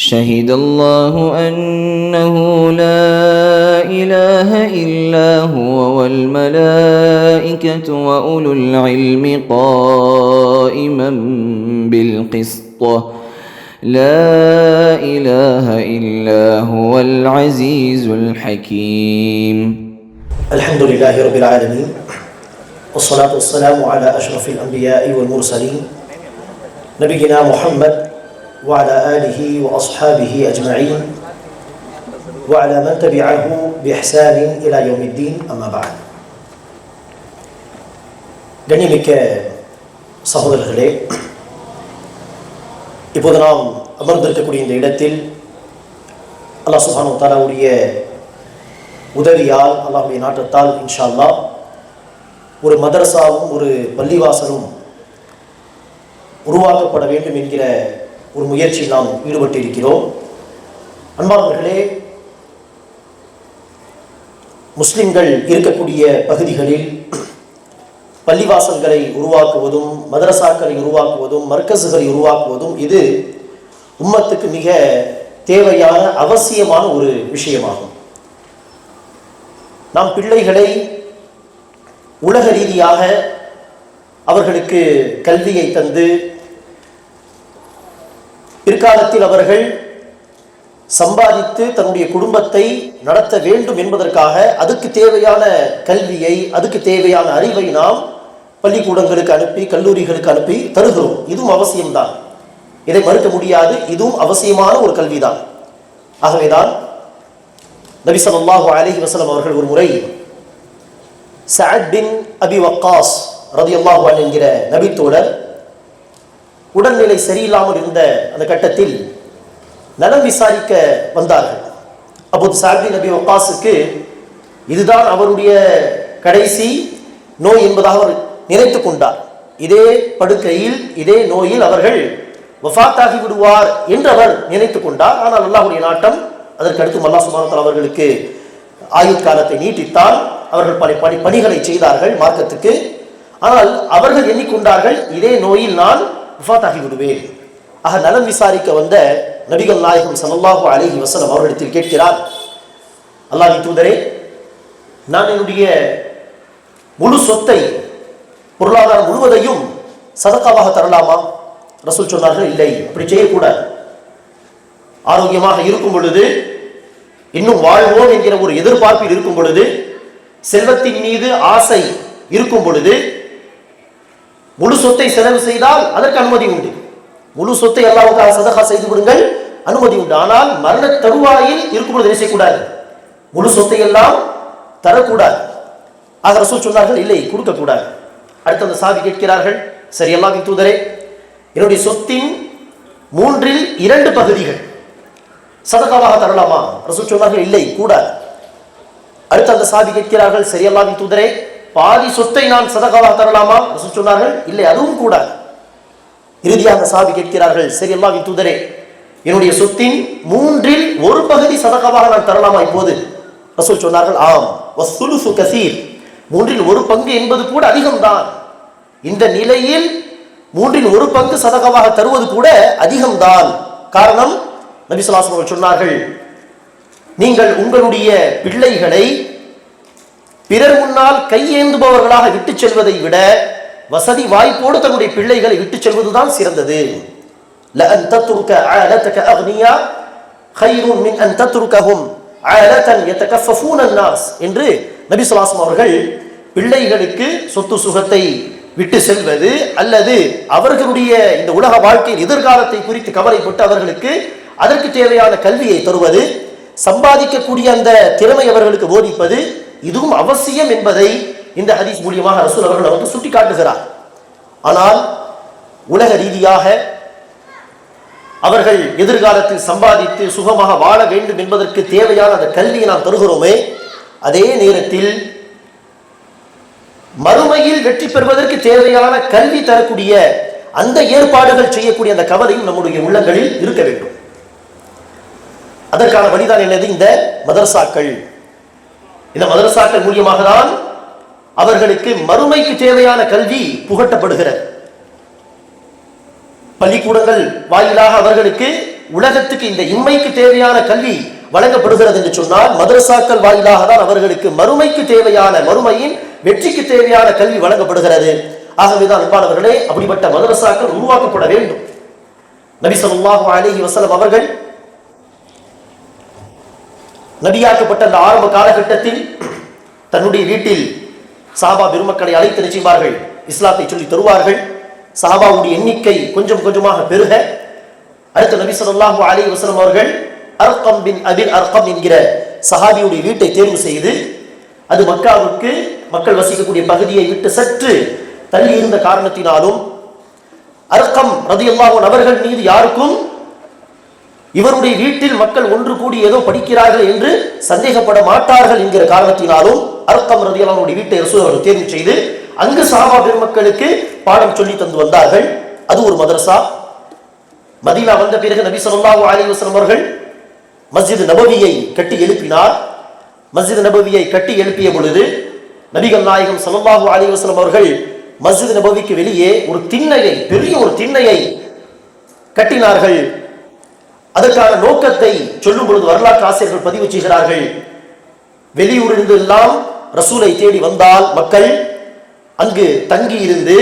شهد الله أنه لا إله إلا هو والملائكة وأولو العلم قائما بالقسط. لا إله إلا هو العزيز الحكيم. الحمد لله رب العالمين والصلاة والسلام على أشرف الأنبياء والمرسلين نبينا محمد وعلى آله وأصحابه أجمعين وعلى من تبعه بإحسان إلى يوم الدين أما بعد கண்ணியமிக்க சகோதரர்களே இப்போது நாம் அமர்ந்திருக்கக்கூடிய இந்த இடத்தில் அல்லாஹ் சுஹானு தாலாவுடைய உதவியால் அல்லாஹுடைய நாட்டத்தால் இன்ஷா அல்லாஹ் ஒரு மதரசாவும் ஒரு பள்ளிவாசலும் உருவாக்கப்பட வேண்டும் என்கிற ஒரு முயற்சியில் நாம் ஈடுபட்டு இருக்கிறோம் அன்பானவர்களே முஸ்லிம்கள் இருக்கக்கூடிய பகுதிகளில் பள்ளிவாசல்களை உருவாக்குவதும் மதரசாக்களை உருவாக்குவதும் மர்க்கசுகளை உருவாக்குவதும் இது உம்மத்துக்கு மிக தேவையான அவசியமான ஒரு விஷயமாகும். நாம் பிள்ளைகளை உலக ரீதியாக அவர்களுக்கு கல்வியை தந்து பிற்காலத்தில் அவர்கள் சம்பாதித்து தன்னுடைய குடும்பத்தை நடத்த வேண்டும் என்பதற்காக அதுக்கு தேவையான கல்வியை அதுக்கு தேவையான அறிவை நாம் பள்ளிக்கூடங்களுக்கு அனுப்பி கல்லூரிகளுக்கு அனுப்பி தருகிறோம். இதுவும் அவசியம்தான். இதை மறுக்க முடியாது. இதுவும் அவசியமான ஒரு கல்விதான். ஆகவேதான் நபிசல்லாஹு அலஹி வசலம் அவர்கள் ஒரு முறை சாட் பின் அபி வக்காஸ் ரதி அல்லாஹு என்கிற நபித்தோழர் உடல்நிலை சரியில்லாமல் இருந்த அந்த கட்டத்தில் நலம் விசாரிக்க வந்தார்கள். அப்போது சாபி நபி அபி இதுதான் அவருடைய கடைசி நோய் என்பதாக அவர் நினைத்து கொண்டார். இதே படுக்கையில் இதே நோயில் அவர்கள் வஃபாத்தாகி விடுவார் என்று அவர் நினைத்து கொண்டார். ஆனால் அல்லாஹுடைய நாட்டம் அதற்கு அடுத்து மல்லா சுப்ஹானஹு அவர்களுக்கு ஆயுட்காலத்தை நீட்டித்தால் அவர்கள் பல பணி பணிகளை செய்தார்கள் மார்க்கத்துக்கு. ஆனால் அவர்கள் எண்ணிக்கொண்டார்கள் இதே நோயில் நான் வஃபாத்தாகி விடுவேன் ஆக நலம் விசாரிக்க வந்த நபிகள் நாயகம் ஸல்லல்லாஹு அலைஹி வஸல்லம் அவரிடத்தில் கேட்கிறார் அல்லாஹி தூதரே நான் என்னுடைய முழு சொத்தை பொருளாதாரம் முழுவதையும் சதக்காவாக தரலாமா? ரசூல் சொன்னார்கள் இல்லை அப்படி செய்யக்கூடாது. ஆரோக்கியமாக இருக்கும் பொழுது இன்னும் வாழ்வோம் என்கிற ஒரு எதிர்பார்ப்பில் இருக்கும் பொழுது செல்வத்தின் மீது ஆசை இருக்கும் பொழுது முழு சொத்தை செலவு செய்தால் அதற்கு அனுமதி உண்டு. முழு சொத்தை அல்லாவுக்காக சதகா செய்து விடுங்கள் அனுமதி உண்டு. ஆனால் மரண தருவாயில் இருக்கும்போது என்ன செய்யக்கூடாது? முழு சொத்தை எல்லாம் தரக்கூடாது. ஆக ரசூல் சொன்னார்கள் இல்லை கொடுக்கக்கூடாது. அடுத்து அந்த சாவி கேட்கிறார்கள் சரி அல்லாவின் தூதரே என்னுடைய சொத்தின் மூன்றில் இரண்டு பகுதிகள் சதகாவாக தரலாமா? ரசூல் சொன்னார்கள் இல்லை கூடாது. அடுத்து அந்த சாதி கேட்கிறார்கள் சரி அல்லாவின் தூதரே பாதி சொத்தை நான் சதகாவாக தரலாமா? சொன்னார்கள் இல்லை அதுவும் கூடாது இறுதியாக அந்த சாதி கேட்கிறார்கள் சரி அல்லாவின் தூதரே என்னுடைய சொத்தின் மூன்றில் ஒரு பகுதி சதகாவாக நான் தரலாமா இப்போது? ரசூல் சொன்னார்கள் ஆம். வசுலுசு கசீர். மூன்றில் ஒரு பங்கு என்பது கூட அதிகம்தான். இந்த நிலையில் மூன்றில் ஒரு பங்கு சதகமாக தருவது கூட அதிகம்தான். காரணம் நபிசுலாசம் அவர்கள் சொன்னார்கள் நீங்கள் உங்களுடைய பிள்ளைகளை பிறர் முன்னால் கையேந்துபவர்களாக விட்டுச் செல்வதை விட வசதி வாய்ப்போடு தன்னுடைய பிள்ளைகளை விட்டுச் செல்வதுதான் சிறந்தது لأن تترك عالتك أغنياء خير من أن تتركهم عالة يتكففون الناس என்று நபி சொல்லாசம் அவர்கள் பிள்ளைகளுக்கு சொத்து சுகத்தை விட்டு செல்வது அல்லது அவர்களுடைய இந்த உலக வாழ்க்கையின் எதிர்காலத்தை குறித்து கவலைப்பட்டு அவர்களுக்கு அதற்கு தேவையான கல்வியை தருவது சம்பாதிக்கக்கூடிய அந்த திறமை அவர்களுக்கு போதிப்பது இதுவும் அவசியம் என்பதை இந்த ஹதீஸ் மூலியமாக ரசூல் அவர்கள் நமக்கு சுட்டி காட்டுகிறார் ஆனால் உலக ரீதியாக அவர்கள் எதிர்காலத்தில் சம்பாதித்து சுகமாக வாழ வேண்டும் என்பதற்கு தேவையான அந்த கல்வியை நாம் தருகிறோமே அதே நேரத்தில் மறுமையில் வெற்றி பெறுவதற்கு தேவையான கல்வி தரக்கூடிய அந்த ஏற்பாடுகள் செய்யக்கூடிய அந்த கவலையும் நம்முடைய உள்ளங்களில் இருக்க வேண்டும். அதற்கான வழிதான் என்னது? இந்த மதரசாக்கள். இந்த மதரசாக்கள் மூலியமாக தான் அவர்களுக்கு மறுமைக்கு தேவையான கல்வி புகட்டப்படுகிறது. பள்ளிக்கூடங்கள் வாயிலாக அவர்களுக்கு உலகத்துக்கு இந்த இம்மைக்கு தேவையான கல்வி வழங்கப்படுகிறது என்று சொன்னால் மதரசாக்கள் வாயிலாக தான் அவர்களுக்கு மறுமைக்கு தேவையான மறுமையின் வெற்றிக்கு தேவையான கல்வி வழங்கப்படுகிறது. ஆகவேதான் அன்பானவர்களே அப்படிப்பட்ட மதரசாக்கள் உருவாக்கப்பட வேண்டும். நபி ஸல்லல்லாஹு அலைஹி வசலம் அவர்கள் நபியாக்கப்பட்ட அந்த ஆரம்ப காலகட்டத்தில் தன்னுடைய வீட்டில் சாபா பெருமக்களை அழைத்து நிச்சயமார்கள் இஸ்லாத்தை சொல்லி தருவார்கள். சாபாவுடைய எண்ணிக்கை கொஞ்சம் கொஞ்சமாக பெருக. அடுத்த நபி சொல்லாஹு அலி வசலம் அவர்கள் அர்கம் பின் அபின் அர்கம் என்கிற சஹாபியுடைய வீட்டை தேர்வு செய்து அது மக்காவுக்கு மக்கள் வசிக்கக்கூடிய பகுதியை விட்டு சற்று தள்ளி இருந்த காரணத்தினாலும் அர்க்கம் ரதியல்லாஹு அவர்கள் மீது யாருக்கும் இவருடைய வீட்டில் மக்கள் ஒன்று கூடி ஏதோ படிக்கிறார்கள் என்று சந்தேகப்பட மாட்டார்கள் என்கிற காரணத்தினாலும் அர்த்தம் ரதியாளனுடைய வீட்டை ரசூல் அவர்கள் தேர்வு செய்து அங்கு சாபா பெருமக்களுக்கு பாடம் சொல்லி தந்து வந்தார்கள். அது ஒரு மதரசா. மதீனா வந்த பிறகு நபி சொல்லாஹு அலிவசன் அவர்கள் மஸ்ஜித் நபவியை கட்டி எழுப்பினார். மஸ்ஜித் நபவியை கட்டி எழுப்பிய பொழுது நபிகள் நாயகம் சல்லாஹு அலைஹி அவர்கள் மஸ்ஜித் நபவிக்கு வெளியே ஒரு திண்ணையை பெரிய ஒரு திண்ணையை கட்டினார்கள். அதற்கான நோக்கத்தை சொல்லும் பொழுது வரலாற்று ஆசிரியர்கள் பதிவு செய்கிறார்கள். வெளியூரிலிருந்து எல்லாம் ரசூலை தேடி வந்தால் மக்கள் அங்கு தங்கி இருந்து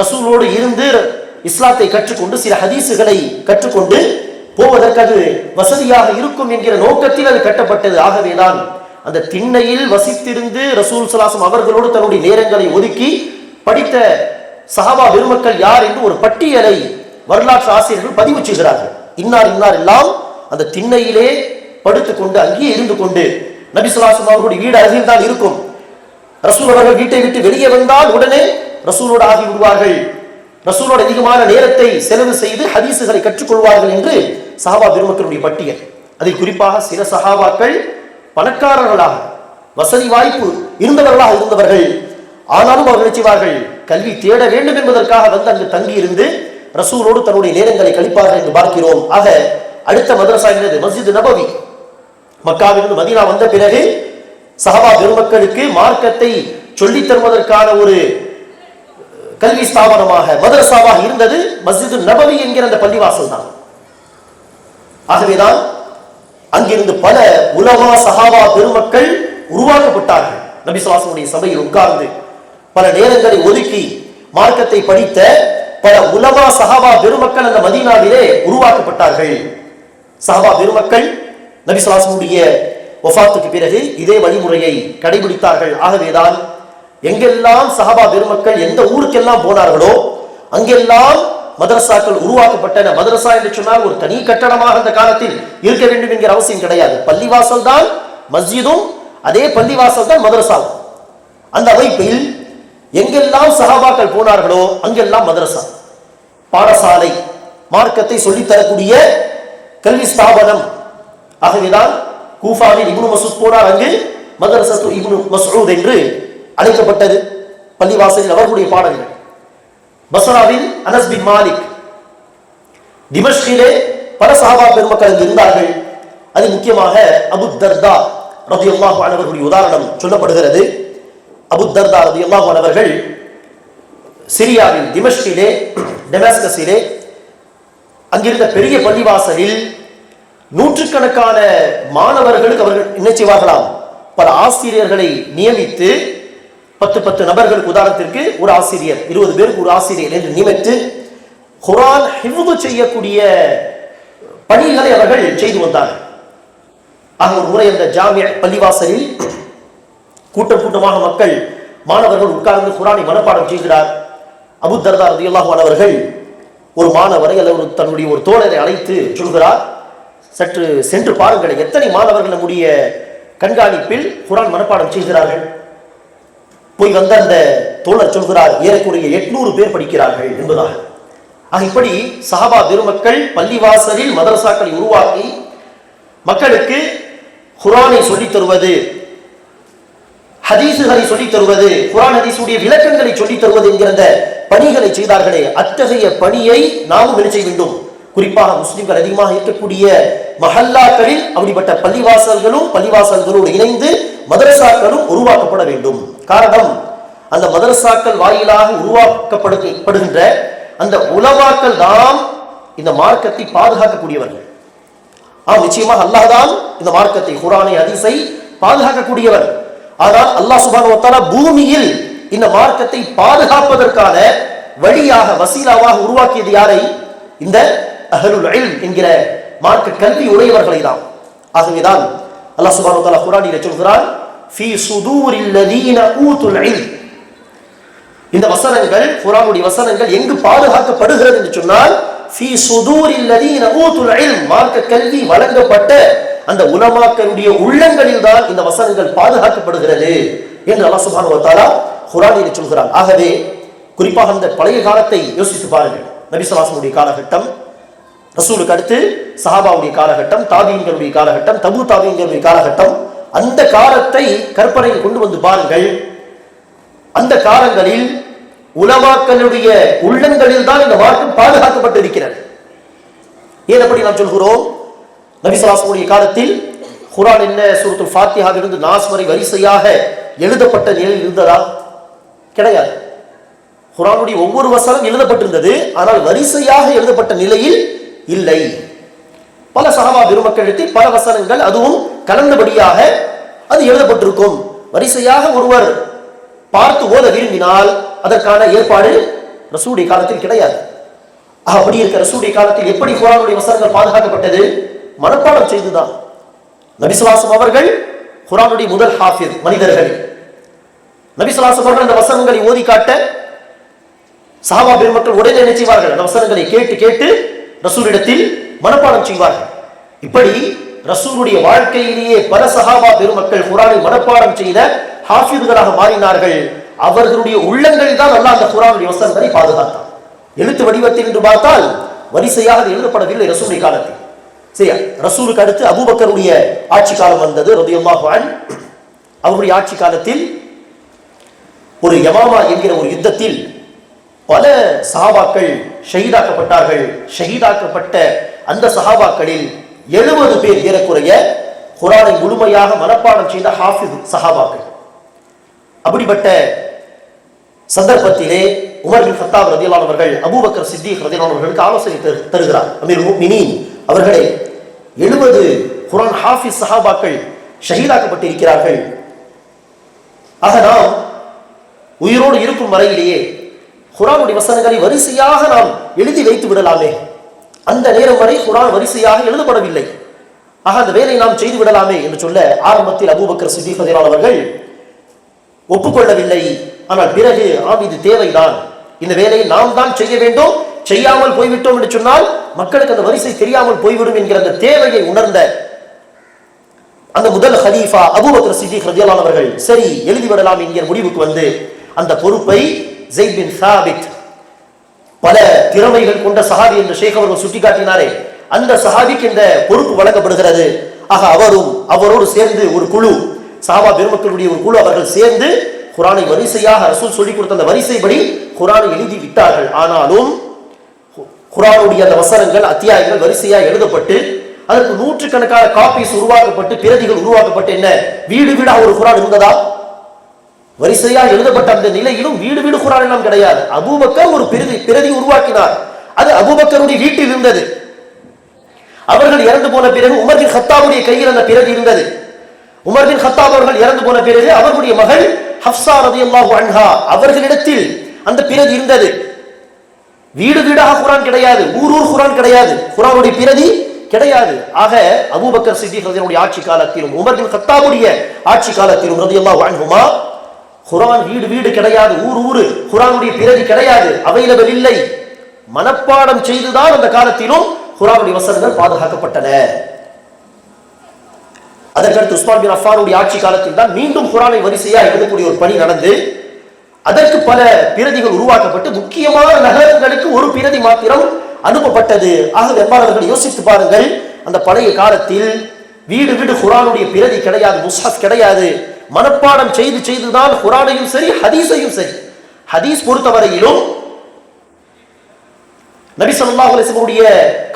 ரசூலோடு இருந்து இஸ்லாத்தை கற்றுக்கொண்டு சில ஹதீசுகளை கற்றுக்கொண்டு போவதற்கு அது வசதியாக இருக்கும் என்கிற நோக்கத்தில் அது கட்டப்பட்டது. ஆகவேதான் அந்த திண்ணையில் வசித்திருந்து ரசூல் சலாசம் அவர்களோடு தன்னுடைய நேரங்களை ஒதுக்கி படித்த சஹாபா பெருமக்கள் யார் என்று ஒரு பட்டியலை வரலாற்று ஆசிரியர்கள் பதிவு செய்கிறார்கள். இன்னார் இன்னார் எல்லாம் அந்த திண்ணையிலே படுத்துக்கொண்டு அங்கேயே இருந்து கொண்டு நபி சுல்லாசம் அவர்களுடைய வீடு அருகில் தான் இருக்கும். ரசூல் அவர்கள் வீட்டை விட்டு வெளியே வந்தால் உடனே ரசூலோடு ஆகி விடுவார்கள். ரசூலோட அதிகமான நேரத்தை செலவு செய்து ஹதீசுகளை கற்றுக்கொள்வார்கள் என்று சஹாபா பெருமக்களுடைய பட்டியல். அதில் குறிப்பாக சில சஹாபாக்கள் பணக்காரர்களாக வசதி வாய்ப்பு இருந்தவர்களாக இருந்தவர்கள். ஆனாலும் அவர்கள் செய்வார்கள்? கல்வி தேட வேண்டும் என்பதற்காக வந்து அங்கு தங்கி இருந்து ரசூலோடு தன்னுடைய நேரங்களை கழிப்பார்கள் என்று பார்க்கிறோம். ஆக அடுத்த மதரசா என்னது? மஸ்ஜித் நபவி. மக்காவிலிருந்து மதீனா வந்த பிறகு சஹாபா பெருமக்களுக்கு மார்க்கத்தை சொல்லித் தருவதற்கான ஒரு கல்வி ஸ்தாபனமாக மதரசாவாக இருந்தது மஸ்ஜிது நபவி என்கிற அந்த பள்ளிவாசல் தான். ஆகவேதான் அங்கிருந்து பல உலமா சஹாபா பெருமக்கள் உருவாக்கப்பட்டார்கள். நபி சுவாசனுடைய சபையில் உட்கார்ந்து பல நேரங்களை ஒதுக்கி மார்க்கத்தை படித்த பல உலமா சஹாபா பெருமக்கள் அந்த மதீனாவிலே உருவாக்கப்பட்டார்கள். சஹாபா பெருமக்கள் நபி சுவாசனுடைய ஒஃபாத்துக்கு பிறகு இதே வழிமுறையை கடைபிடித்தார்கள். ஆகவேதான் எங்கெல்லாம் சஹாபா பெருமக்கள் எந்த ஊருக்கெல்லாம் போனார்களோ அங்கெல்லாம் மதரசாக்கள் உருவாக்கப்பட்டன. மதரசா என்று சொன்னால் ஒரு தனி கட்டடமாக அந்த காலத்தில் இருக்க வேண்டும் என்கிற அவசியம் கிடையாது. பள்ளிவாசல் தான் மஸ்ஜிதும் அதே பள்ளிவாசல் தான் மதரசாவும். அந்த அமைப்பில் எங்கெல்லாம் சஹாபாக்கள் போனார்களோ அங்கெல்லாம் மதரசா. பாடசாலை மார்க்கத்தை சொல்லித் தரக்கூடிய கல்வி ஸ்தாபனம். ஆகவேதான் கூஃபாவில் இப்னு மசூத் போனார் அங்கு மதரசத்து இப்னு மசூத் என்று அழைக்கப்பட்டது. பள்ளிவாசலில் அவர்களுடைய பாடல்கள். பசராவில் அனஸ் பின் மாலிக். திமஷ்கிலே பல சஹாபா பெருமக்கள் அங்கு இருந்தார்கள். அது முக்கியமாக அபு தர்தா ரதியுல்லாஹு அனவர்களுடைய உதாரணம் சொல்லப்படுகிறது. அபு தர்தா சிரியாவில் திமஷ்கிலே டெமாஸ்கஸிலே அங்கிருந்த பெரிய பள்ளிவாசலில் நூற்றுக்கணக்கான மாணவர்களுக்கு அவர்கள் என்ன செய்வார்களாம்? பல ஆசிரியர்களை நியமித்து பத்து பத்து நபர்களுக்கு உதாரணத்திற்கு ஒரு ஆசிரியர் இருபது பேருக்கு ஒரு ஆசிரியர் என்று நியமித்து குரான் ஹிவ்வு செய்யக்கூடிய பணிகளை அவர்கள் செய்து வந்தார்கள். ஆக ஒரு முறை அந்த ஜாமிய பள்ளிவாசலில் கூட்டம் கூட்டமாக மக்கள் மாணவர்கள் உட்கார்ந்து குரானை மனப்பாடம் செய்கிறார். அபு தர்தா ரதியல்லாஹு அவர்கள் ஒரு மாணவரை அல்லது ஒரு தன்னுடைய ஒரு தோழரை அழைத்து சொல்கிறார் சற்று சென்று பாருங்கள் எத்தனை மாணவர்கள் நம்முடைய கண்காணிப்பில் குரான் மனப்பாடம் செய்கிறார்கள்? போய் வந்த அந்த தோழர் சொல்கிறார் ஏறக்குறைய எட்நூறு பேர் படிக்கிறார்கள் என்பதாக. ஆக இப்படி சஹாபா பெருமக்கள் பள்ளிவாசலில் மதரசாக்களை உருவாக்கி மக்களுக்கு குரானை சொல்லித் தருவது ஹதீசுகளை சொல்லித் தருவது குரான் ஹதீசுடைய விளக்கங்களை சொல்லித் தருவது என்கிற பணிகளை செய்தார்களே அத்தகைய பணியை நாமும் என்ன செய்ய வேண்டும்? குறிப்பாக முஸ்லிம்கள் அதிகமாக இருக்கக்கூடிய மஹல்லாக்களில் அப்படிப்பட்ட பள்ளிவாசல்களும் பள்ளிவாசல்களோடு இணைந்து மதரசாக்களும் உருவாக்கப்பட வேண்டும். காரணம் அந்த மதரசாக்கள் வாயிலாக உருவாக்கப்படுகின்ற அந்த உலமாக்கள் தான் இந்த மார்க்கத்தை பாதுகாக்கக்கூடியவர்கள். ஆம் நிச்சயமாக அல்லாஹ் தான் இந்த மார்க்கத்தை குரானை அதிசை பாதுகாக்கக்கூடியவர். ஆனால் அல்லாஹ் சுபான வத்தாலா பூமியில் இந்த மார்க்கத்தை பாதுகாப்பதற்கான வழியாக வசீலாவாக உருவாக்கியது யாரை? இந்த அஹலுல் இல்ம் என்கிற மார்க்க கல்வி உடையவர்களை தான். ஆகவேதான் அல்லாஹ் சுபான வத்தாலா குரானிலே சொல்கிறான் ஃபீ சுதூரில் லதீன ஊத்துல் இல்ம். இந்த வசனங்கள் குரானுடைய வசனங்கள் எங்கு பாதுகாக்கப்படுகிறது என்று சொன்னால் ஃபி சுதூரில் லதீன ஊத்துல் இல்ம். மார்க்க கல்வி வழங்கப்பட்ட அந்த உலமாக்களுடைய உள்ளங்களில் தான் இந்த வசனங்கள் பாதுகாக்கப்படுகிறது என்று அல்லாஹ் சுப்ஹானஹு வ தஆலா சொல்கிறான். ஆகவே குறிப்பாக அந்த பழைய காலத்தை யோசித்து பாருங்கள். நபி காலகட்டம் ரசூலுக்கு அடுத்து சஹாபாவுடைய காலகட்டம் தாபியங்களுடைய காலகட்டம் தபு தாபியங்களுடைய காலகட்டம் அந்த காலத்தை கற்பனையில் கொண்டு வந்து பாருங்கள். அந்த காலங்களில் உலமாக்களுடைய உள்ளங்களில் தான் இந்த மார்க்கம் பாதுகாக்கப்பட்டிருக்கிறது. ஏன் அப்படி நாம் சொல்கிறோம்? நபிசலாசனுடைய காலத்தில் குரான் என்ன சூரத்துல் ஃபாத்தியாவிலிருந்து நாஸ் வரை வரிசையாக எழுதப்பட்ட நிலையில் இருந்ததா? கிடையாது. குரானுடைய ஒவ்வொரு வசனம் எழுதப்பட்டிருந்தது ஆனால் வரிசையாக எழுதப்பட்ட நிலையில் இல்லை. பல சகவா பெருமக்களிடத்தில் பல வசனங்கள் அதுவும் கலந்தபடியாக அது எழுதப்பட்டிருக்கும். வரிசையாக ஒருவர் பார்த்து ஓத விரும்பினால் அதற்கான ஏற்பாடு ரசூடைய காலத்தில் கிடையாது. அப்படி இருக்க ரசூடைய காலத்தில் எப்படி குரானுடைய வசனங்கள் பாதுகாக்கப்பட்டது? மனப்பாடம் செய்துதான். நபிசுவாசம் அவர்கள் குரானுடைய முதல் ஹாஃபிர் மனிதர்கள். நபிசுவாசம் அவர்கள் அந்த வசனங்களை ஓதி காட்ட சஹாபா பெருமக்கள் உடனே என்ன செய்வார்கள்? அந்த வசனங்களை கேட்டு கேட்டு ரசூலிடத்தில் மனப்பாடம் செய்வார்கள். இப்படி ரசூலுடைய வாழ்க்கையிலேயே பல சஹாபா பெருமக்கள் குரானை மனப்பாடம் செய்த ஹாஃபிதுகளாக மாறினார்கள். அவர்களுடைய உள்ளங்கள் தான் நல்லா அந்த குரானுடைய வசனங்களை பாதுகாத்தான். எழுத்து வடிவத்தில் என்று பார்த்தால் வரிசையாக எழுதப்படவில்லை ரசூலை காலத்தில். சரியா ரசூலுக்கு அடுத்து அபூபக்கருடைய ஆட்சி காலம் வந்தது ரதியல்லாஹு அவருடைய ஆட்சி காலத்தில் ஒரு யமாமா என்கிற ஒரு யுத்தத்தில் பல சஹாபாக்கள் ஷஹீதாக்கப்பட்டார்கள். ஷஹீதாக்கப்பட்ட அந்த சஹாபாக்களில் எழுபது பேர் ஏறக்குறைய குரானை முழுமையாக மனப்பாடம் செய்த ஹாஃபிஸ் சஹாபாக்கள். அப்படிப்பட்ட சந்தர்ப்பத்திலே உமர் பின் ஃபத்தாப் ரதியலானவர்கள் அபூபக்கர் சித்திக் ரதியலானவர்களுக்கு ஆலோசனை தருகிறார். அமீர் முஃமினீன் அவர்களே எழுபது குரான் ஹாஃபிஸ் சஹாபாக்கள் ஷஹீதாக்கப்பட்டிருக்கிறார்கள். ஆக நாம் உயிரோடு இருக்கும் வரையிலேயே குரானுடைய வசனங்களை வரிசையாக நாம் எழுதி வைத்து விடலாமே. அந்த நேரம் வரை குரான் வரிசையாக எழுதப்படவில்லை. ஆக அந்த வேலையை நாம் செய்து விடலாமே என்று சொல்ல ஆரம்பத்தில் அபூபக்கர் சித்திக் அவர்கள் ஒப்புக்கொள்ளவில்லை. ஆனால் பிறகு ஆம் இது தேவைதான். இந்த வேலையை நாம் தான் செய்ய வேண்டும். செய்யாமல் போய்விட்டோம் என்று சொன்னால் மக்களுக்கு அந்த வரிசை தெரியாமல் போய்விடும் என்கிற அந்த தேவையை உணர்ந்த அந்த முதல் ஹலீஃபா அபூபக்கர் சித்திக் ரதியல்லான் அவர்கள் சரி எழுதி விடலாம் என்கிற முடிவுக்கு வந்து அந்த பொறுப்பை ஜெயித் பின் சாபித் பல திறமைகள் கொண்ட சஹாபி என்று ஷேக் அவர்கள் சுட்டிக்காட்டினாரே அந்த சஹாபிக்கு இந்த பொறுப்பு வழங்கப்படுகிறது. ஆக அவரும் அவரோடு சேர்ந்து ஒரு குழு சஹாபா பெருமக்களுடைய ஒரு குழு அவர்கள் சேர்ந்து குரானை வரிசையாக அரசு சொல்லிக் கொடுத்த அந்த வரிசைப்படி குரானை எழுதி விட்டார்கள். ஆனாலும் குரானுடைய அந்த வசனங்கள் அத்தியாயங்கள் வரிசையாக எழுதப்பட்டு அதற்கு நூற்றுக்கணக்கான காப்பீஸ் உருவாக்கப்பட்டு பிரதிகள் உருவாக்கப்பட்டு என்ன? வீடு வீடாக ஒரு குரான் இருந்ததா? வரிசையாக எழுதப்பட்ட அந்த நிலையிலும் வீடு வீடு குரான் எல்லாம் கிடையாது. அபூபக்கர் ஒரு பிரதி பிரதி உருவாக்கினார். அது அபூபக்கருடைய வீட்டில் இருந்தது. அவர்கள் இறந்து போன பிறகு உமர் பின் ஹத்தாவுடைய கையில் அந்த பிரதி இருந்தது. உமர் பின் ஹத்தாப் அவர்கள் இறந்து போன பிறகு அவர்களுடைய மகள் ஹப்சா ரதியல்லாஹு அன்ஹா அவர்களிடத்தில் அந்த பிரதி இருந்தது. வீடு வீடாக குரான் கிடையாது ஊர் ஊர் குரான் கிடையாது. குரானுடைய பிரதி கிடையாது. ஆக அபூபக்கர் சித்திகளுடைய ஆட்சி காலத்திலும் உமர்பின் கத்தாவுடைய ஆட்சி காலத்திலும் ரதியல்லாஹு அன்ஹுமா குரான் வீடு வீடு கிடையாது ஊர் ஊரு குரானுடைய பிரதி கிடையாது அவைலபிள் இல்லை. மனப்பாடம் செய்துதான் அந்த காலத்திலும் குரானுடைய வசனங்கள் பாதுகாக்கப்பட்டன. அதற்கடுத்து உஸ்மான் பின் அஃபானுடைய ஆட்சி காலத்தில் தான் மீண்டும் குரானை வரிசையா எழுதக்கூடிய ஒரு பணி நடந்து அதற்கு பல பிரதிகள் உருவாக்கப்பட்டு முக்கியமான நகரங்களுக்கு ஒரு பிரதி மாத்திரம் அனுப்பப்பட்டது. ஆக வெம்பாளர்கள் யோசித்து பாருங்கள் அந்த பழைய காலத்தில் வீடு வீடு குரானுடைய பிரதி கிடையாது முஸ்ஹப் கிடையாது. மனப்பாடம் செய்து செய்துதான் குரானையும் சரி ஹதீஸையும் சரி. ஹதீஸ் பொறுத்தவரையிலும் நபி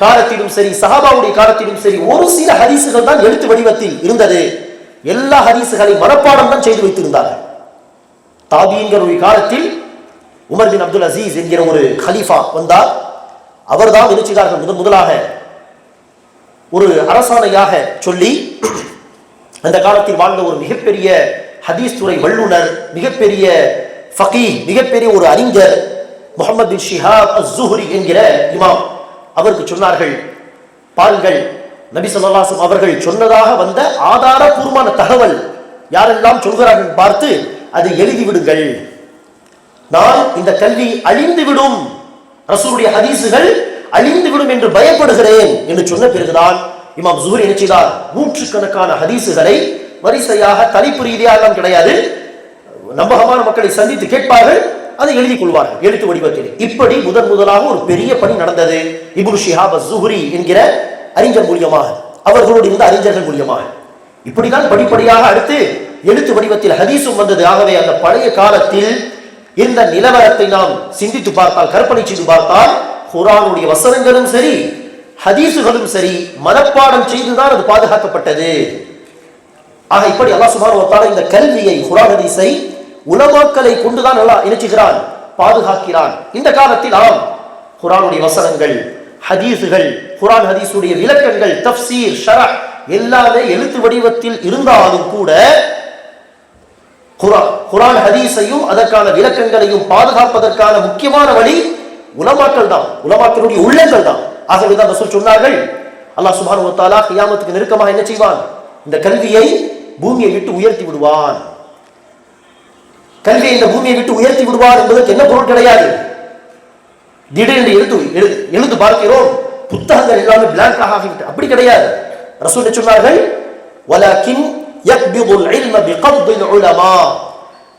காலத்திலும் சரி சஹாபாவுடைய காலத்திலும் சரி ஒரு சில ஹதீஸுகள் தான் எழுத்து வடிவத்தில் இருந்தது. எல்லா ஹதீஸுகளையும் மனப்பாடம் தான் செய்து வைத்திருந்தார்கள். தாபீன்களுடைய காலத்தில் உமர் பின் அப்துல் அசீஸ் என்கிற ஒரு ஹலீஃபா வந்தார். அவர்தான் என்ன முதன் முதலாக ஒரு அரசாணையாக சொல்லி அந்த காலத்தில் வாழ்ந்த ஒரு மிகப்பெரிய ஹதீஸ் துறை வல்லுனர் மிகப்பெரிய ஃபகீ மிகப்பெரிய ஒரு அறிஞர் முகமது பின் ஷிஹாப் அஸ்-ஜுஹ்ரி என்கிற இமாம். அவருக்கு சொன்னார்கள் பாருங்கள் நபி சொல்லாசம் அவர்கள் சொன்னதாக வந்த ஆதாரபூர்வமான தகவல் யாரெல்லாம் சொல்கிறார்கள் பார்த்து அது எழுதி விடுங்கள் நான் இந்த கல்வி அழிந்து விடும் ஹதீசுகள் அழிந்து விடும் என்று பயப்படுகிறேன் என்று சொன்ன பிறகுதான் இமாம் ஜுஹரி என்ன செய்தார்? நூற்றுக்கணக்கான ஹதீசுகளை வரிசையாக தலைப்பு ரீதியாக கிடையாது. நம்பகமான மக்களை சந்தித்து கேட்பார்கள். அதை எழுதி கொள்வார்கள். எழுத்து வடிவத்தில். இப்படி முதன் முதலாக ஒரு பெரிய பணி நடந்தது. இபுல் ஷிஹாப் ஜுஹுரி என்கிற அறிஞர் மூலியமாக. அவர்களோடு இருந்த அறிஞர்கள் மூலியமாக. இப்படிதான் படிப்படியாக அடுத்து எழுத்து வடிவத்தில் ஹதீஸும் வந்தது. ஆகவே அந்த பழைய காலத்தில் இந்த நிலவரத்தை நாம் சிந்தித்து பார்த்தால் கற்பனை செய்து பார்த்தால் குரானுடைய வசனங்களும் சரி ஹதீசுகளும் சரி மனப்பாடம் செய்துதான் அது பாதுகாக்கப்பட்டது. ஆக இப்படி அல்லா சுமார் இந்த கல்வியை குரான் ஹதீஸை உலமாக்களை கொண்டுதான் நல்லா இணைச்சுகிறான் பாதுகாக்கிறான். இந்த காலத்தில் ஆம் குரானுடைய வசனங்கள் ஹதீஸுகள் குரான் ஹதீஸுடைய விளக்கங்கள் தஃப்சீர் ஷரா எல்லாமே எழுத்து வடிவத்தில் இருந்தாலும் கூட குரான் ஹதீஸையும் அதற்கான விளக்கங்களையும் பாதுகாப்பதற்கான முக்கியமான வழி உலமாக்கள் தான். உலமாக்களுடைய உள்ளங்கள் தான். ஆகவேதான் ரசூல் சொன்னார்கள் அல்லாஹ் சுப்ஹானஹு வ கியாமத்துக்கு நெருக்கமாக என்ன செய்வான்? இந்த கல்வியை பூமியை விட்டு உயர்த்தி விடுவான். கல்வியை இந்த பூமியை விட்டு உயர்த்தி விடுவான் என்பதற்கு என்ன பொருள் கிடையாது? திடீரென்று எழுத்து எழுது எழுந்து பார்க்கிறோம் புத்தகங்கள் எல்லாமே பிளாங்காக ஆகிவிட்டு அப்படி கிடையாது. ரசூல் சொன்னார்கள்? வலக்கின் யக்பிதுல் இல்ம பிகப்தில் உலமா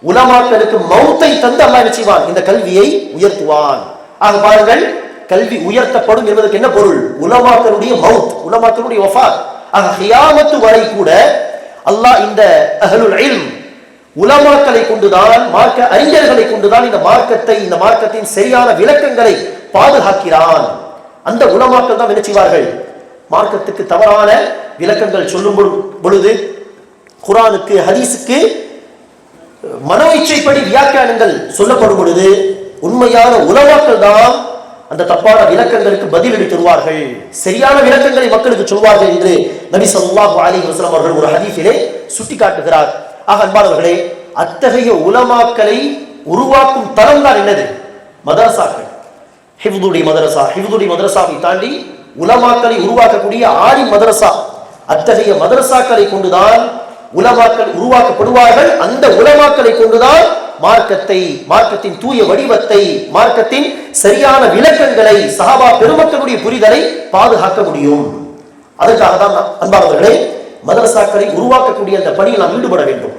உலமாக்களுக்கு மௌத்தை தந்து அல்லாஹ் என்ன செய்வான்? இந்த கல்வியை உயர்த்துவான். ஆக பாருங்கள் கல்வி உயர்த்தப்படும் என்பதற்கு என்ன பொருள்? உலமாக்களுடைய மவுத் உலமாக்களுடைய வஃபாத். ஆக ஹியாமத்து வரை கூட அல்லாஹ் இந்த அஹ்லுல் இல்ம் உலமாக்களை கொண்டுதான் மார்க்க அறிஞர்களை கொண்டுதான் இந்த மார்க்கத்தை இந்த மார்க்கத்தின் சரியான விளக்கங்களை பாதுகாக்கிறான். அந்த உலமாக்கள் தான் என்ன செய்வார்கள்? மார்க்கத்துக்கு தவறான விளக்கங்கள் சொல்லும் பொழு- பொழுது குரானுக்கு ஹதீஸுக்கு மனோ இச்சைப்படி வியாக்கியானங்கள் சொல்லப்படும் பொழுது உண்மையான உலமாக்கள் தான் அந்த தப்பான விளக்கங்களுக்கு பதிலடி தருவார்கள். சரியான விளக்கங்களை மக்களுக்கு சொல்வார்கள் என்று நபி சொல்லாஹு அலி வஸல்லம் அவர்கள் ஒரு ஹதீஸிலே சுட்டிக்காட்டுகிறார். ஆக அன்பானவர்களே அத்தகைய உலமாக்களை உருவாக்கும் தரம் தான் என்னது? மதரசாக்கள். ஹிஃப்துடைய மதரசா ஹிஃப்துடைய மதரசாவை தாண்டி உலமாக்களை உருவாக்கக்கூடிய ஆரி மதரசா அத்தகைய மதரசாக்களை கொண்டுதான் உலமாக்கள் உருவாக்கப்படுவார்கள். அந்த உலமாக்களை கொண்டுதான் மார்க்கத்தை மார்க்கத்தின் தூய வடிவத்தை மார்க்கத்தின் சரியான விளக்கங்களை சஹாபா பெருமக்களுடைய புரிதலை பாதுகாக்க முடியும். அதற்காக தான் நான் அன்பானவர்களே மதரசாக்களை உருவாக்கக்கூடிய அந்த பணியில் நாம் ஈடுபட வேண்டும்.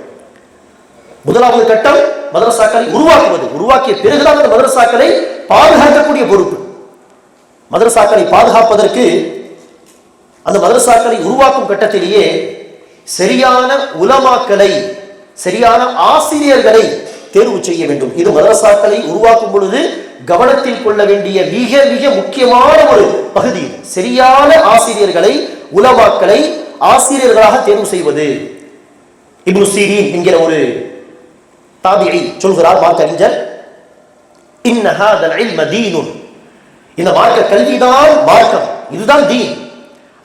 முதலாவது கட்டம் மதரசாக்களை உருவாக்குவது. உருவாக்கிய பிறகுதான் அந்த மதரசாக்களை பாதுகாக்கக்கூடிய பொறுப்பு. மதரசாக்களை பாதுகாப்பதற்கு அந்த மதரசாக்களை உருவாக்கும் கட்டத்திலேயே சரியான உலமாக்களை சரியான ஆசிரியர்களை தேர்வு செய்ய வேண்டும். இது மதரசாக்களை உருவாக்கும் பொழுது கவனத்தில் கொள்ள வேண்டிய மிக மிக முக்கியமான ஒரு பகுதி சரியான ஆசிரியர்களை உலமாக்களை ஆசிரியர்களாக தேர்வு செய்வது. இப்னு சீரீன் என்கிற ஒரு தாபியை சொல்கிறார் மார்க்கறிஞர். இன்னஹா இந்த மார்க்க கல்விதான் மார்க்கம். இதுதான் தீன்.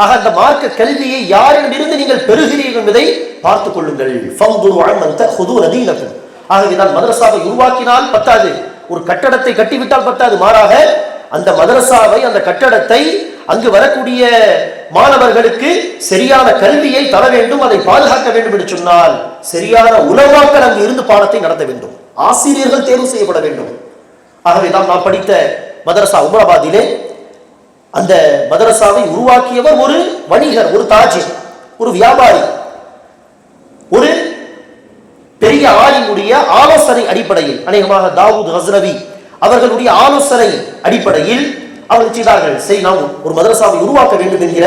ஆக அந்த மார்க்க கல்வியை யாரிடமிருந்து நீங்கள் பெறுகிறீர்கள் என்பதை பார்த்துக் கொள்ளுங்கள். ஃபந்துரு ஆகவே நான் மதரசாவை உருவாக்கினால் பத்தாது. ஒரு கட்டடத்தை கட்டிவிட்டால் பத்தாது. மாறாக அந்த மதரசாவை அந்த கட்டடத்தை அங்கு வரக்கூடிய மாணவர்களுக்கு சரியான கல்வியை தர வேண்டும் அதை பாதுகாக்க வேண்டும் என்று சொன்னால் சரியான உலமாக்கள் அங்கு இருந்து பாடத்தை நடத்த வேண்டும். ஆசிரியர்கள் தேர்வு செய்யப்பட வேண்டும். ஆகவே தான் நான் படித்த மதரசா உமராபாதிலே அந்த மதரசாவை உருவாக்கியவர் ஒரு வணிகர் ஒரு தாஜிர் ஒரு வியாபாரி ஒரு பெரிய ஆலிமுடைய ஆலோசனை அடிப்படையில் அநேகமாக தாவூத் ஹஸ்ரவி அவர்களுடைய ஆலோசனை அடிப்படையில் அவர்கள் செய்தார்கள். சரி நாம் ஒரு மதரசாவை உருவாக்க வேண்டும் என்கிற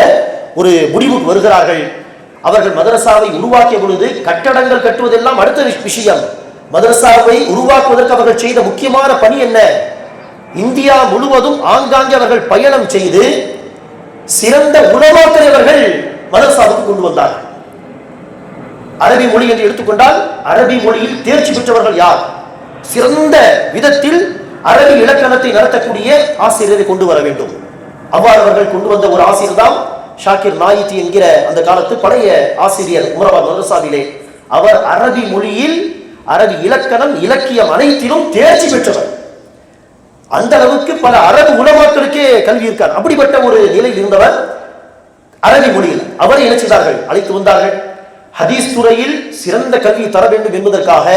ஒரு முடிவுக்கு வருகிறார்கள். அவர்கள் மதரசாவை உருவாக்கிய பொழுது கட்டடங்கள் கட்டுவதெல்லாம் அடுத்த விஷயம். மதரசாவை உருவாக்குவதற்கு அவர்கள் செய்த முக்கியமான பணி என்ன? இந்தியா முழுவதும் ஆங்காங்கே அவர்கள் பயணம் செய்து சிறந்த உணவாக்களை அவர்கள் மதரசாவுக்கு கொண்டு வந்தார்கள். அரபி மொழி என்று எடுத்துக்கொண்டால் அரபி மொழியில் தேர்ச்சி பெற்றவர்கள் யார்? சிறந்த விதத்தில் அரபி இலக்கணத்தை நடத்தக்கூடிய ஆசிரியரை கொண்டு வர வேண்டும். அவ்வாறு அவர்கள் கொண்டு வந்த ஒரு ஆசிரியர் தான் ஷாக்கிர் நாயித்தி என்கிற அந்த காலத்து பழைய ஆசிரியர் உமரபாத் மதரசாவிலே அவர் அரபி மொழியில் அரபி இலக்கணம் இலக்கியம் அனைத்திலும் தேர்ச்சி பெற்றவர். அந்த அளவுக்கு பல அரபு உலமாக்களுக்கே கல்வி இருக்கார் அப்படிப்பட்ட ஒரு நிலையில் இருந்தவர் அரபி மொழியில். அவரை என்ன செய்தார்கள்? அழைத்து வந்தார்கள். ஹதீஸ் துறையில் சிறந்த கல்வி தர வேண்டும் என்பதற்காக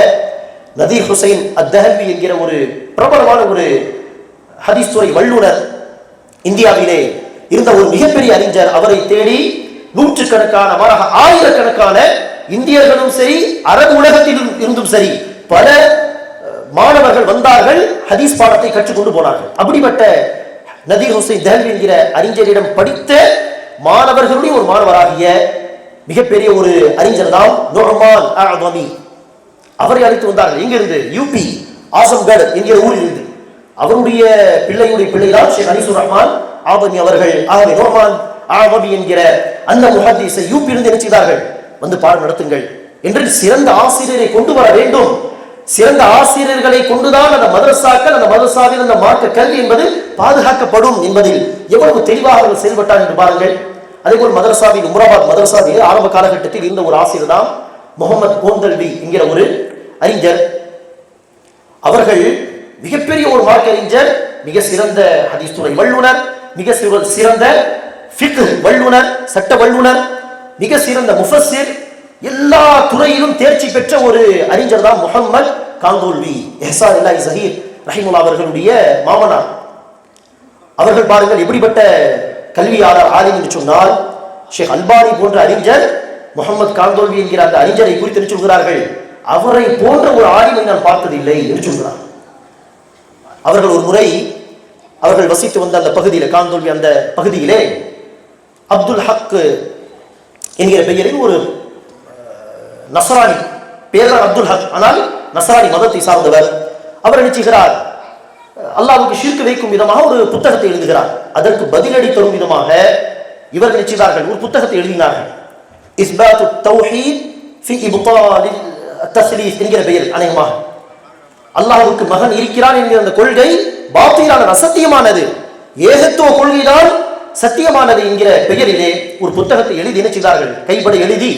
நதீர் ஹுசைன் அத்தஹல்வி என்கிற ஒரு பிரபலமான ஒரு ஹதீஸ் துறை வல்லுனர் இந்தியாவிலே இருந்த ஒரு மிகப்பெரிய அறிஞர். அவரை தேடி நூற்றுக்கணக்கான மாறாக ஆயிரக்கணக்கான இந்தியர்களும் சரி அரபு உலகத்தில் இருந்தும் சரி பல மாணவர்கள் வந்தார்கள் ஹதீஸ் பாடத்தை கற்றுக்கொண்டு போனார்கள். அப்படிப்பட்ட நதீர் ஹுசைன் தஹல் என்கிற அறிஞரிடம் படித்த மாணவர்களுடைய ஒரு மாணவராகிய மிகப்பெரிய ஒரு அறிஞர் தான் நுஹ்மான் அவரை அழைத்து வந்தார்கள். எங்கிருந்து யூபி ஆசம்கர் என்கிற ஊரில் இருந்து. அவருடைய பிள்ளையுடைய பிள்ளைதான் ஷேக் அனிசுர் ரஹ்மான் ஆபமி அவர்கள். ஆகவே நோர்மான் ஆபமி என்கிற அந்த முஹத்தீஸை யூபி இருந்து என்ன செய்தார்கள்? வந்து பாடம் நடத்துங்கள். என்று சிறந்த ஆசிரியரை கொண்டு வர வேண்டும். சிறந்த ஆசிரியர்களை கொண்டுதான் அந்த மதரசாக்கள் அந்த மதரசாவில் அந்த மார்க்க கல்வி என்பது பாதுகாக்கப்படும் என்பதில் எவ்வளவு தெளிவாக அவர்கள் செயல்பட்டார் என்று பாருங்கள். அதே போல் மதரசாவில் உமராபாத் மதரசாவில் ஆரம்ப காலகட்டத்தில் இருந்த ஒரு ஆசிரியர் தான் முகமது கோந்தல்வி என்கிற ஒரு அறிஞர். அவர்கள் மிகப்பெரிய ஒரு மார்க்கறிஞர் மிக சிறந்த ஹதீஸ் துறை வல்லுனர் மிக சிற- சிறந்த ஃபிக் வல்லுனர் சட்ட வல்லுனர் மிக சிறந்த முஃபஸ்ஸிர் எல்லா துறையிலும் தேர்ச்சி பெற்ற ஒரு அறிஞர் தான் முகம்மது காந்தோல்வி எஹசார் இல்லாஹி ஜஹீர் ரஹிமுல்லா அவர்களுடைய மாமனார். அவர்கள் பாருங்கள் எப்படிப்பட்ட கல்வியாளர் ஆலிம் என்று சொன்னால் ஷேக் அல்பானி போன்ற அறிஞர் முகமது காந்தோல்வி என்கிற அந்த அறிஞரை குறித்து சொல்கிறார்கள்? அவரை போன்ற ஒரு ஆலிமை நான் பார்த்ததில்லை என்று சொல்கிறார். அவர்கள் ஒரு முறை அவர்கள் வசித்து வந்த அந்த பகுதியில் காந்தோல்வி அந்த பகுதியிலே அப்துல் ஹக் என்கிற பெயரில் ஒரு நசராணி நஸ்ரானி பேர் அப்துல் ஹக். ஆனால் நசராணி மதத்தை சார்ந்தவர். அவர் என்ன செய்கிறார்? அல்லாஹ்வுக்கு ஷிர்க் வைக்கும் விதமாக ஒரு புத்தகத்தை எழுதுகிறார். அதற்கு பதிலடி தரும் விதமாக இவர் என்ன ஒரு புத்தகத்தை எழுதினார்கள். இஸ்பாத்து தௌஹீத் ஃபி இப்தால் தஸ்லீஸ் என்கிற பெயர் அநேகமாக. அல்லாஹுக்கு மகன் இருக்கிறான் என்கிற அந்த கொள்கை பாத்திலான அசத்தியமானது ஏகத்துவ கொள்கைதான் சத்தியமானது என்கிற பெயரிலே ஒரு புத்தகத்தை எழுதி நினைச்சார்கள் கைப்பட எழுதி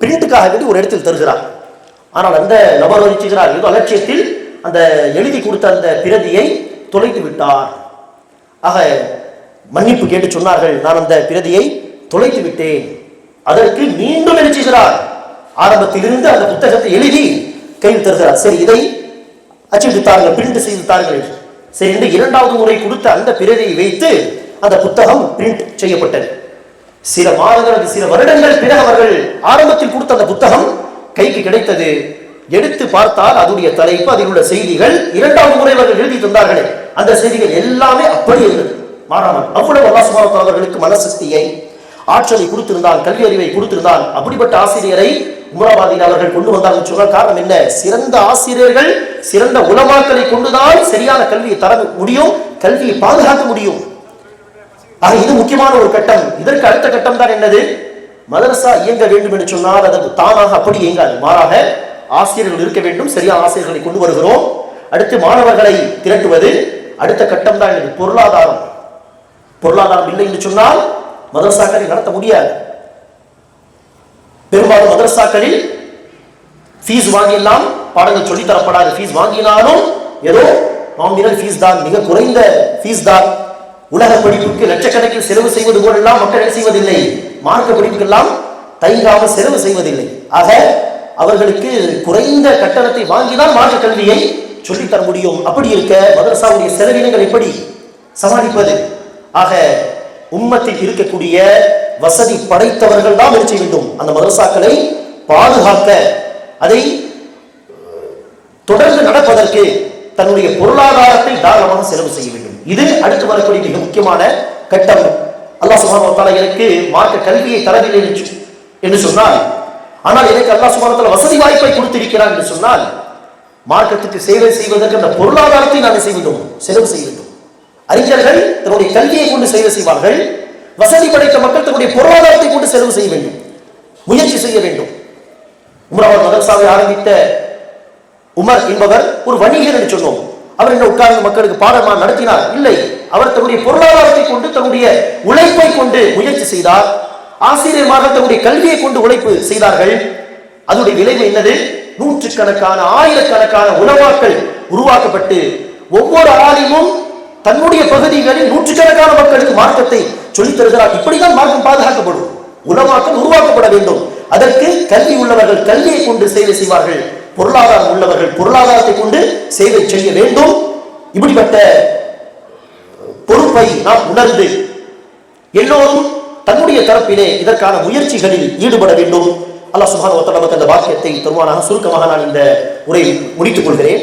பிரிண்ட்டுக்காக வேண்டி ஒரு இடத்தில் தருகிறார். ஆனால் அந்த நபர் வச்சுகிறார் ஏதோ அலட்சியத்தில் அந்த எழுதி கொடுத்த அந்த பிரதியை தொலைத்து விட்டார். ஆக மன்னிப்பு கேட்டு சொன்னார்கள். நான் அந்த பிரதியை தொலைத்து விட்டேன். அதற்கு மீண்டும் எழுச்சுகிறார் ஆரம்பத்திலிருந்து அந்த புத்தகத்தை எழுதி கையில் தருகிறார். சரி இதை அச்சிட்டு தாருங்கள் பிரிண்ட் செய்து தாருங்கள் சரி என்று இரண்டாவது முறை கொடுத்த அந்த பிரதியை வைத்து அந்த புத்தகம் பிரிண்ட் செய்யப்பட்டது. சில மாதங்கள் சில வருடங்கள் பிறகு அவர்கள் ஆரம்பத்தில் கொடுத்த அந்த புத்தகம் கைக்கு கிடைத்தது. எடுத்து பார்த்தால் அதனுடைய தலைப்பு அதில் உள்ள செய்திகள் இரண்டாவது முறை அவர்கள் எழுதி தந்தார்களே. அந்த செய்திகள் எல்லாமே அப்படி இருந்தது. மாறாமல் அவ்வளவு அல்லாஹ் அவர்களுக்கு மனசக்தியை ஆற்றலை கொடுத்திருந்தான் கல்வி அறிவை கொடுத்திருந்தால் அப்படிப்பட்ட ஆசிரியரை உமராபாதியில் அவர்கள் கொண்டு வந்தார்கள் சொன்னால் காரணம் என்ன? சிறந்த ஆசிரியர்கள் சிறந்த உலமாக்களை கொண்டுதான் சரியான கல்வியை தர முடியும் கல்வியை பாதுகாக்க முடியும். ஆக இது முக்கியமான ஒரு கட்டம். இதற்கு அடுத்த கட்டம் தான் என்னது? மதரசா இயங்க வேண்டும் என்று சொன்னால் அது தானாக அப்படி இயங்காது. மாறாக ஆசிரியர்கள் இருக்க வேண்டும். சரியான ஆசிரியர்களை கொண்டு வருகிறோம். அடுத்து மாணவர்களை திரட்டுவது. அடுத்த கட்டம் தான் எனக்கு பொருளாதாரம். பொருளாதாரம் இல்லை என்று சொன்னால் மதரசாக்களை நடத்த முடியாது. பெரும்பாலும் மதரசாக்களில் ஃபீஸ் வாங்கியெல்லாம் பாடங்கள் சொல்லித்தரப்படாது ஃபீஸ் வாங்கினாலும் ஏதோ நாமினல் ஃபீஸ் தான். மிக குறைந்த ஃபீஸ் தான். உலக படிப்புக்கு லட்சக்கணக்கில் செலவு செய்வது போலெல்லாம் மக்கள் என்ன செய்வதில்லை. மார்க்க படிப்புக்கெல்லாம் தயிராக செலவு செய்வதில்லை. ஆக அவர்களுக்கு குறைந்த கட்டணத்தை வாங்கிதான் மாற்றுக் கல்வியை சொல்லித்தர முடியும். அப்படி இருக்க மதரசாவுடைய செலவினங்கள் எப்படி? சமாளிப்பது. ஆக உம்மத்தில் இருக்கக்கூடிய வசதி படைத்தவர்கள் தான் செய்ய வேண்டும்? அந்த மதரசாக்களை பாதுகாக்க அதை தொடர்ந்து நடப்பதற்கு தன்னுடைய பொருளாதாரத்தை தாராளமாக செலவு செய்ய வேண்டும். இது அடுத்து வரக்கூடிய மிக முக்கியமான கட்டம். அல்லாஹ் சுப்ஹானஹு எனக்கு மார்க்க கல்வியை தரவில்லை என்று சொன்னால் ஆனால் எனக்கு அல்லாஹ் சுப்ஹானஹு வசதி வாய்ப்பை கொடுத்திருக்கிறான் என்று சொன்னால் மார்க்கத்துக்கு சேவை செய்வதற்கு அந்த பொருளாதாரத்தை நான் செய்ய வேண்டும் செலவு செய்ய வேண்டும். அறிஞர்கள் தன்னுடைய கல்வியை கொண்டு சேவை செய்வார்கள் வசதி படைத்த மக்கள் தன்னுடைய பொருளாதாரத்தை கொண்டு செலவு செய்ய வேண்டும் முயற்சி செய்ய வேண்டும். உமராவத் மதரசாவை ஆரம்பித்த உமர் என்பவர் ஒரு வணிகர் என்று சொன்னோம். உட்கார்ந்து மக்களுக்கு பாடமா நடத்தினார்? இல்லை. அவர் தன்னுடைய பொருளாதாரத்தை கொண்டு தன்னுடைய உழைப்பை கொண்டு முயற்சி செய்தார். ஆசிரியர்மார்கள் தன்னுடைய கல்வியை கொண்டு உழைப்பு செய்தார்கள். அதனுடைய விளைவு என்னது? நூற்றுக்கணக்கான ஆயிரக்கணக்கான உலமாக்கள் உருவாக்கப்பட்டு ஒவ்வொரு ஆலிமும் தன்னுடைய பகுதிகளில் நூற்றுக்கணக்கான மக்களுக்கு மார்க்கத்தை சொல்லித் தருகிறார். இப்படிதான் மார்க்கம் பாதுகாக்கப்படும். உலமாக்கள் உருவாக்கப்பட வேண்டும். அதற்கு கல்வி உள்ளவர்கள் கல்வியை கொண்டு சேவை செய்வார்கள். பொருளாதாரம் உள்ளவர்கள் பொருளாதாரத்தை கொண்டு சேவை செய்ய வேண்டும். இப்படிப்பட்ட பொறுப்பை நாம் உணர்ந்து எல்லோரும் தன்னுடைய தரப்பிலே இதற்கான முயற்சிகளில் ஈடுபட வேண்டும். அல்லாஹ் சுப்ஹானஹு நமக்கு அந்த வாக்கியத்தை தருவானாக. சுருக்கமாக நான் இந்த உரையை முடித்துக் கொள்கிறேன்.